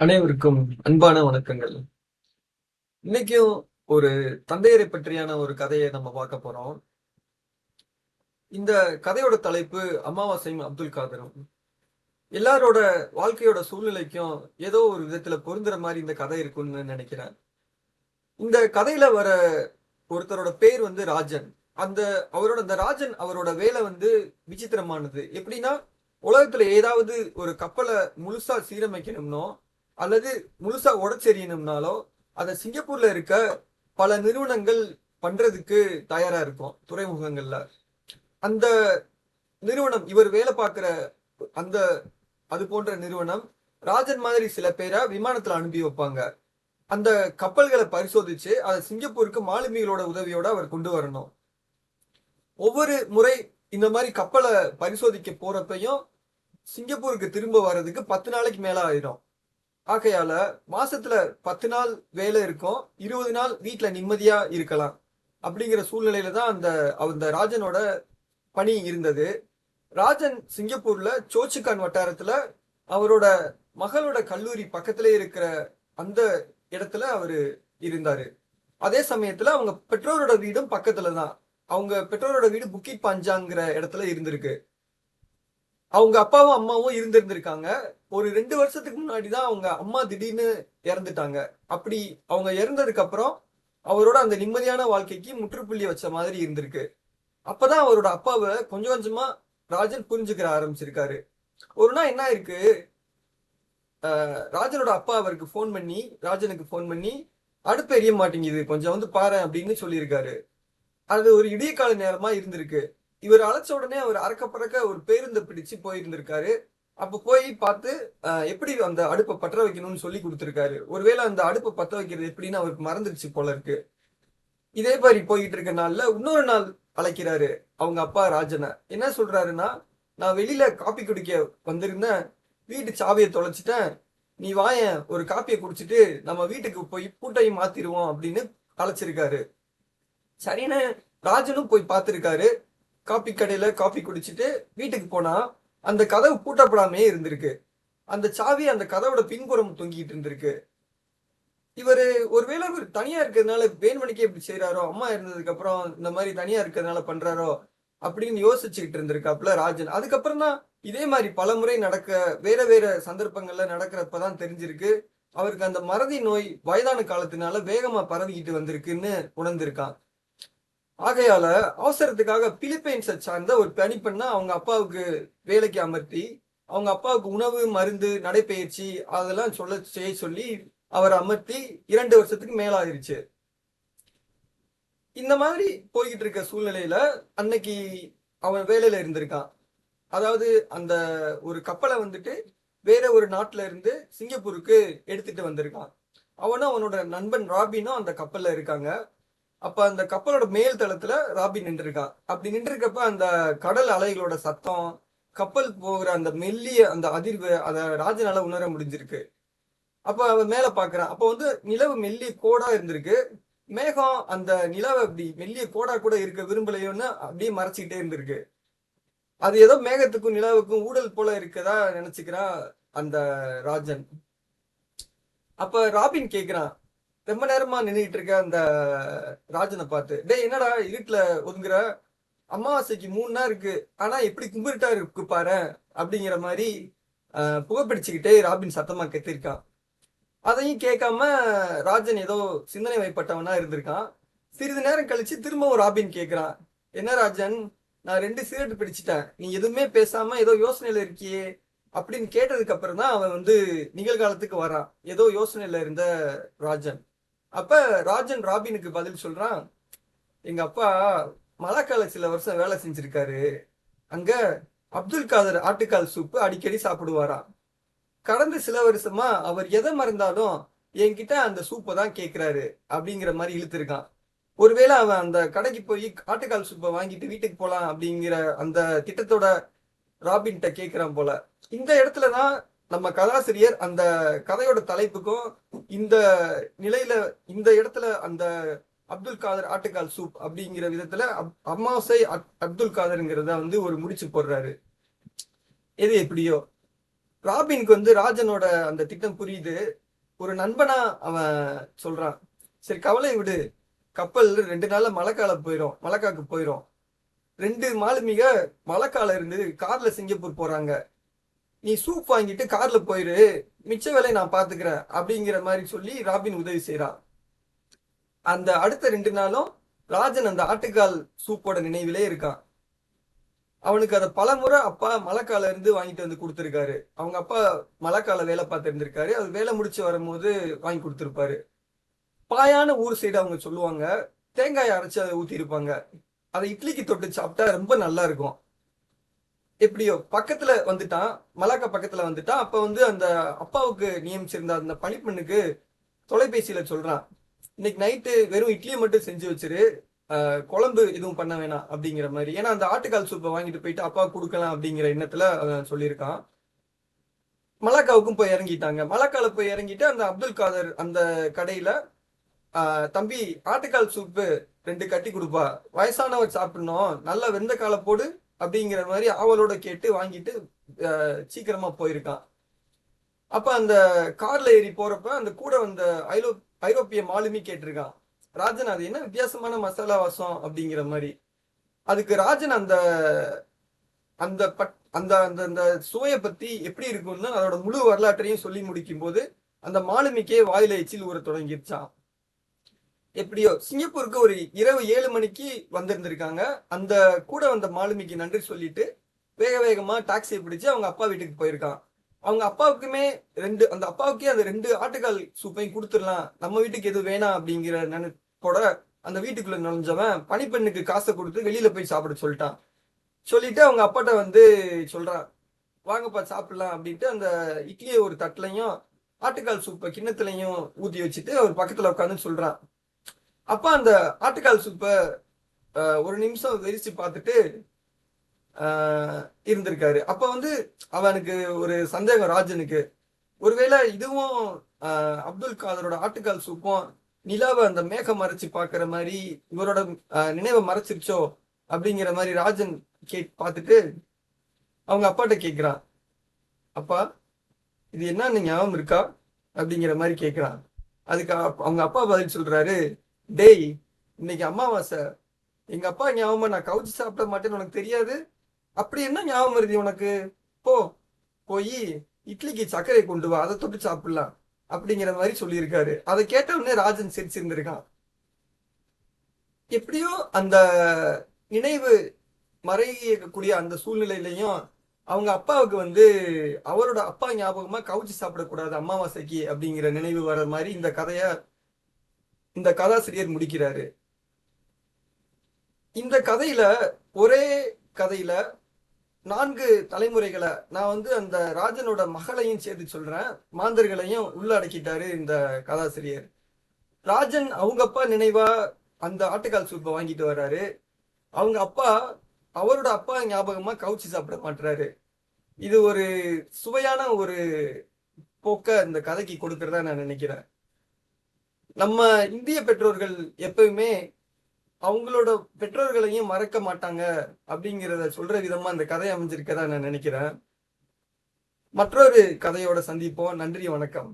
அனைவருக்கும் அன்பான வணக்கங்கள். இன்னைக்கும் ஒரு தந்தையரை பற்றியான ஒரு கதையை நம்ம பார்க்க போறோம். இந்த கதையோட தலைப்பு அமாவாசையும் அப்துல் காதரும். எல்லாரோட வாழ்க்கையோட சூழ்நிலைக்கும் ஏதோ ஒரு விதத்துல பொருந்துற மாதிரி இந்த கதை இருக்கும்னு நினைக்கிறேன். இந்த கதையில வர ஒருத்தரோட பேர் வந்து ராஜன். அந்த அவரோட அந்த ராஜன் அவரோட வேலை வந்து விசித்திரமானது. எப்படின்னா உலகத்துல ஏதாவது ஒரு கப்பலை முழுசா சீரமைக்கணும்னோ அல்லது முழுசா உடச்செறியணும்னாலோ அதை சிங்கப்பூர்ல இருக்க பல நிறுவனங்கள் பண்றதுக்கு தயாரா இருக்கும் துறைமுகங்கள்ல. அந்த நிறுவனம் இவர் வேலை பார்க்குற அந்த அது போன்ற நிறுவனம் ராஜன் மாதிரி சில பேரை விமானத்துல அனுப்பி வைப்பாங்க. அந்த கப்பல்களை பரிசோதிச்சு அதை சிங்கப்பூருக்கு மாலுமிகளோட உதவியோட அவர் கொண்டு வரணும். ஒவ்வொரு முறை இந்த மாதிரி கப்பலை பரிசோதிக்க போறப்பையும் சிங்கப்பூருக்கு திரும்ப வர்றதுக்கு பத்து நாளைக்கு மேல ஆயிடும். ஆகையால மாசத்துல பத்து நாள் வேலை இருக்கும் இருபது நாள் வீட்டுல நிம்மதியா இருக்கலாம். அப்படிங்கிற சூழ்நிலையில தான் அந்த அந்த ராஜனோட பணி இருந்தது. ராஜன் சிங்கப்பூர்ல சோச்சுகான் வட்டாரத்துல அவரோட மகளோட கல்லூரி பக்கத்திலே இருக்கிற அந்த இடத்துல அவரு இருந்தாரு. அதே சமயத்துல அவங்க பெற்றோரோட வீடும் பக்கத்துல தான். அவங்க பெற்றோரோட வீடு புக்கிட் பஞ்சாங்கிற இடத்துல இருந்திருக்கு. அவங்க அப்பாவும் அம்மாவும் இருந்திருந்திருக்காங்க. ஒரு ரெண்டு வருஷத்துக்கு முன்னாடி தான் அவங்க அம்மா திடீர்னு இறந்துட்டாங்க. அப்படி அவங்க இறந்ததுக்கு அப்புறம் அவரோட அந்த நிம்மதியான வாழ்க்கைக்கு முற்றுப்புள்ளி வச்ச மாதிரி இருந்திருக்கு. அப்பதான் அவரோட அப்பாவை கொஞ்சம் கொஞ்சமா ராஜன் புரிஞ்சுக்கிற ஆரம்பிச்சிருக்காரு. ஒரு நாள் என்ன இருக்கு ராஜனோட அப்பா அவருக்கு ஃபோன் பண்ணி ராஜனுக்கு ஃபோன் பண்ணி அடுப்பு எரிய மாட்டேங்குது கொஞ்சம் வந்து பாரு அப்படின்னு சொல்லியிருக்காரு. அது ஒரு இடியக்கால நேரமா இருந்திருக்கு. இவர் அழைச்ச உடனே அவர் அறக்க பறக்க ஒரு பேருந்தை பிடிச்சு போயிருந்திருக்காரு. அப்ப போய் பார்த்து எப்படி அந்த அடுப்பை பற்ற வைக்கணும்னு சொல்லி கொடுத்துருக்காரு. ஒருவேளை அந்த அடுப்பை பற்ற வைக்கிறது எப்படின்னு அவருக்கு மறந்துருச்சு போல இருக்கு. இதே மாதிரி போயிட்டு இருக்க நாள்ல இன்னொரு நாள் அழைக்கிறாரு அவங்க அப்பா ராஜனை. என்ன சொல்றாருன்னா நான் வெளியில காப்பி குடிக்க வந்திருந்தேன். வீட்டு சாவியை தொலைச்சிட்டேன். நீ வாயேன். ஒரு காப்பியை குடிச்சிட்டு நம்ம வீட்டுக்கு போய் பூட்டையும் மாத்திருவோம் அப்படின்னு அழைச்சிருக்காரு சரின்னு ராஜனும் போய் பார்த்துருக்காரு. காப்பி கடையில காப்பி குடிச்சிட்டு வீட்டுக்கு போனா அந்த கதவு பூட்டப்படாமே இருந்திருக்கு. அந்த சாவி அந்த கதவோட பின்புறம் தொங்கிட்டு இருந்திருக்கு. இவரு ஒருவேளை இவர் தனியா இருக்கிறதுனால வேண்மணிக்கே இப்படி செய்யறாரோ அம்மா இருந்ததுக்கு அப்புறம் இந்த மாதிரி தனியா இருக்கிறதுனால பண்றாரோ அப்படின்னு யோசிச்சுக்கிட்டு இருந்திருக்காப்புல ராஜன். அதுக்கப்புறம் தான் இதே மாதிரி பல முறை நடக்க வேற வேற சந்தர்ப்பங்கள்ல நடக்கிறப்பதான் தெரிஞ்சிருக்கு. அவருக்கு அந்த மறதி நோய் வயதான காலத்தினால வேகமா பரவிக்கிட்டு வந்திருக்குன்னு உணர்ந்திருக்கான். ஆகையால அவசரத்துக்காக பிலிப்பைன்ஸை சார்ந்த ஒரு பணிப்பெண்ணை அவங்க அப்பாவுக்கு வேலைக்கு அமர்த்தி அவங்க அப்பாவுக்கு உணவு மருந்து நடைப்பயிற்சி அதெல்லாம் சொல்ல செய்ய சொல்லி அவரை அமர்த்தி இரண்டு வருஷத்துக்கு மேலாயிருச்சு. இந்த மாதிரி போய்கிட்டு இருக்க சூழ்நிலையில அன்னைக்கு அவன் வேலையில இருந்திருக்கான். அதாவது அந்த ஒரு கப்பலை வந்துட்டு வேற ஒரு நாட்டுல இருந்து சிங்கப்பூருக்கு எடுத்துட்டு வந்திருக்கான். அவனும் அவனோட நண்பன் ராபினும் அந்த கப்பல்ல இருக்காங்க. அப்ப அந்த கப்பலோட மேல் தளத்துல ராபி நின்றுருக்கான் அப்படி நின்றுருக்கப்ப அந்த கடல் அலைகளோட சத்தம் கப்பல் போகிற அந்த மெல்லிய அந்த அதிர்வு அதை ராஜனால உணர முடிஞ்சிருக்கு. அப்ப அவன் மேல பாக்குறான் அப்ப வந்து நிலவு மெல்லிய கோடா இருந்திருக்கு. மேகம் அந்த நிலவை அப்படி மெல்லிய கோடா கூட இருக்க விரும்பலையோன்னு அப்படியே மறைச்சிக்கிட்டே இருந்திருக்கு. அது ஏதோ மேகத்துக்கும் நிலவுக்கும் ஊடல் போல இருக்கதா நினைச்சுக்கிறான் அந்த ராஜன். அப்ப ராபின் கேக்குறான் ரொம்ப நேரமா நின்றுட்டு இருக்க அந்த ராஜனை பார்த்து டேய் என்னடா இருட்டுல ஒதுங்குற? அமாவாசைக்கு மூணு நாள் இருக்கு. ஆனா எப்படி கும்பிருட்டா இருக்கு பாரு? அப்படிங்கிற மாதிரி புகைப்பிடிச்சுக்கிட்டே ராபின் சத்தமா கத்திருக்கான். அதையும் கேட்காம ராஜன் ஏதோ சிந்தனை வைப்பட்டவனா இருந்திருக்கான். சிறிது நேரம் கழிச்சு திரும்பவும் ராபின் கேட்குறான் என்ன ராஜன்? நான் ரெண்டு சிகரெட் பிடிச்சிட்டேன். நீ எதுவுமே பேசாம ஏதோ யோசனையில இருக்கியே? அப்படின்னு கேட்டதுக்கு அப்புறம் தான் அவன் வந்து நிகழ்காலத்துக்கு வரான். ஏதோ யோசனையில இருந்த ராஜன். அப்ப ராஜன் ராபினுக்கு பதில் சொல்றான் எங்க அப்பா மலாக்கால சில வருஷம் வேலை செஞ்சிருக்காரு. அங்க அப்துல் காதர் ஆட்டுக்கால் சூப்பு அடிக்கடி சாப்பிடுவாராம். கடந்த சில வருஷமா அவர் எதை மறந்தாலும் என்கிட்ட அந்த சூப்பை தான் கேட்கிறாரு அப்படிங்கிற மாதிரி இழுத்துருக்கான். ஒருவேளை அவன் அந்த கடைக்கு போய் ஆட்டுக்கால் சூப்பை வாங்கிட்டு வீட்டுக்கு போலாம் அப்படிங்கிற அந்த திட்டத்தோட ராபின்கிட்ட கேட்கிறான் போல. இந்த இடத்துலதான் நம்ம கதாசிரியர் அந்த கதையோட தலைப்புக்கும் இந்த நிலையில இந்த இடத்துல அந்த அப்துல் காதர் ஆட்டுக்கால் சூப் அப்படிங்கிற விதத்துல அப்- அப்- அப்துல் காதர்ங்கிறத வந்து ஒரு முடிச்சு போடுறாரு. எது எப்படியோ? ராபினுக்கு வந்து ராஜனோட அந்த திட்டம் புரியுது. ஒரு நண்பனா அவன் சொல்றான் சரி கவலை விடு. கப்பல் ரெண்டு நாள்ல மழைக்கால போயிடும் மழைக்காக்கு போயிடும் ரெண்டு மாலுமிக மழைக்கால இருந்து கார்ல சிங்கப்பூர் போறாங்க. நீ சூப் வாங்கிட்டு கார்ல போயிரு. மிச்ச வேலையை நான் பாத்துக்கிறேன் அப்படிங்கிற மாதிரி சொல்லி ராபின் உதவி செய்யறான் அந்த அடுத்த ரெண்டு நாளும் ராஜன் அந்த ஆட்டுக்கால் சூப்போட நினைவிலே இருக்கான். அவனுக்கு அதை பல முறை அப்பா மழைக்கால இருந்து வாங்கிட்டு வந்து கொடுத்துருக்காரு. அவங்க அப்பா மழைக்கால வேலை பார்த்துருந்துருக்காரு அது வேலை முடிச்சு வரும்போது வாங்கி கொடுத்துருப்பாரு. பாயான ஊர் சைடு அவங்க சொல்லுவாங்க தேங்காய் அரைச்சு அதை ஊத்தி இருப்பாங்க அதை இட்லிக்கு தொட்டு சாப்பிட்டா ரொம்ப நல்லா இருக்கும். எப்படியோ பக்கத்துல வந்துட்டான் மலாக்கா பக்கத்துல வந்துட்டான். அப்ப வந்து அந்த அப்பாவுக்கு நியமிச்சிருந்த அந்த பணிப்பெண்ணுக்கு தொலைபேசியில சொல்றான் இன்னைக்கு நைட்டு வெறும் இட்லியை மட்டும் செஞ்சு வச்சிரு குழம்பு எதுவும் பண்ண வேணாம் அப்படிங்கிற மாதிரி. ஏன்னா அந்த ஆட்டுக்கால் சூப்பை வாங்கிட்டு போயிட்டு அப்பா கொடுக்கலாம் அப்படிங்கிற எண்ணத்துல அவன் சொல்லியிருக்கான். மலாக்காவுக்கும் போய் இறங்கிட்டாங்க. மலாக்கால போய் இறங்கிட்டு அந்த அப்துல் காதர் அந்த கடையில தம்பி ஆட்டுக்கால் சூப்பு ரெண்டு கட்டி கொடுப்பா. வயசானவர் சாப்பிடணும். நல்ல வெந்த காலை போடு அப்படிங்கிற மாதிரி அவளோட கேட்டு வாங்கிட்டு சீக்கிரமா போயிருக்கான். அப்ப அந்த கார்ல ஏறி போறப்ப அந்த கூட வந்த ஐரோ ஐரோப்பிய மாலுமி கேட்டிருக்கான். ராஜன் அது என்ன வித்தியாசமான மசாலா வாசம் அப்படிங்கிற மாதிரி. அதுக்கு ராஜன் அந்த அந்த பட் அந்த அந்த அந்த சுவையை பத்தி எப்படி இருக்கும்னு அதோட முழு வரலாற்றையும் சொல்லி முடிக்கும் போது அந்த மாலுமிக்கே வாயில எச்சில் ஊற தொடங்கிருச்சான் எப்படியோ சிங்கப்பூருக்கு ஒரு இரவு ஏழு மணிக்கு வந்திருந்திருக்காங்க. அந்த கூட வந்த மாலுமிக்கு நன்றி சொல்லிட்டு வேக வேகமா டாக்ஸியை பிடிச்சி அவங்க அப்பா வீட்டுக்கு போயிருக்கான். அவங்க அப்பாவுக்குமே ரெண்டு அந்த அப்பாவுக்கே அந்த ரெண்டு ஆட்டுக்கால் சூப்பையும் கொடுத்துடலாம். நம்ம வீட்டுக்கு எதுவும் வேணாம் அப்படிங்கிற நினைப்போட அந்த வீட்டுக்குள்ள நுழைஞ்சவன் பனிப்பெண்ணுக்கு காசை கொடுத்து வெளியில போய் சாப்பிட சொல்லிட்டான். சொல்லிட்டு அவங்க அப்பாட்ட வந்து சொல்றான் வாங்கப்பா சாப்பிடலாம் அப்படின்ட்டு அந்த இட்லியை ஒரு தட்டுலையும் ஆட்டுக்கால் சூப்பை கிண்ணத்துலையும் ஊத்தி வச்சுட்டு அவர் பக்கத்துல உட்காந்து சொல்றான். அப்பா அந்த ஆட்டுக்கால் சூப்பை ஒரு நிமிஷம் வெறிச்சு பார்த்துட்டு இருந்திருக்காரு. அப்ப வந்து அவனுக்கு ஒரு சந்தேகம் ராஜனுக்கு. ஒருவேளை இதுவும் அப்துல் காதரோட ஆட்டுக்கால் சூப்பும் நிலாவை அந்த மேகம் மறைச்சு பார்க்குற மாதிரி இவரோட நினைவை மறைச்சிருச்சோ அப்படிங்கிற மாதிரி ராஜன் கே பார்த்துட்டு அவங்க அப்பாட்ட கேட்குறான் அப்பா இது என்ன ஞாபகம் இருக்கா? அப்படிங்கிற மாதிரி கேட்குறான் அதுக்கு அவங்க அப்பா பதில் சொல்றாரு டேய் இன்னைக்கு அமாவாசை. எங்க அப்பா ஞாபகமா நான் கவுச்சு சாப்பிட மாட்டேன்னு உனக்கு தெரியாது? அப்படி என்ன ஞாபகம் வருது உனக்கு? போ போய் இட்லிக்கு சர்க்கரை கொண்டு வா அதை தொட்டு சாப்பிடலாம் அப்படிங்கிற மாதிரி சொல்லியிருக்காரு. அதை கேட்ட உடனே ராஜன் சிரிச்சிருந்திருக்கான். எப்படியோ அந்த நினைவு மறையக்கூடிய அந்த சூழ்நிலையிலையும் அவங்க அப்பாவுக்கு வந்து அவரோட அப்பா ஞாபகமா கவுச்சு சாப்பிடக்கூடாது அமாவாசைக்கு அப்படிங்கிற நினைவு வர மாதிரி இந்த கதையை இந்த கதாசிரியர் முடிக்கிறாரு. இந்த கதையில ஒரே கதையில நான்கு தலைமுறைகளை நான் வந்து அந்த ராஜனோட மகளையும் சேர்த்து சொல்றேன். மாந்தர்களையும் உள்ள அடக்கிட்டாரு இந்த கதாசிரியர். ராஜன் அவங்க அப்பா நினைவா அந்த ஆட்டுக்கால் சூப்பை வாங்கிட்டு வர்றாரு. அவங்க அப்பா அவரோட அப்பா ஞாபகமா கவுச்சி சாப்பிட மாட்டுறாரு இது ஒரு சுவையான ஒரு போக்க இந்த கதைக்கு கொடுக்கறதா நான் நினைக்கிறேன். நம்ம இந்திய பெற்றோர்கள் எப்பயுமே அவங்களோட பெற்றோர்களையும் மறக்க மாட்டாங்க அப்படிங்கிறத சொல்ற விதமா அந்த கதை அமைஞ்சிருக்கதா நான் நினைக்கிறேன். மற்றொரு கதையோட சந்திப்போம். நன்றி வணக்கம்.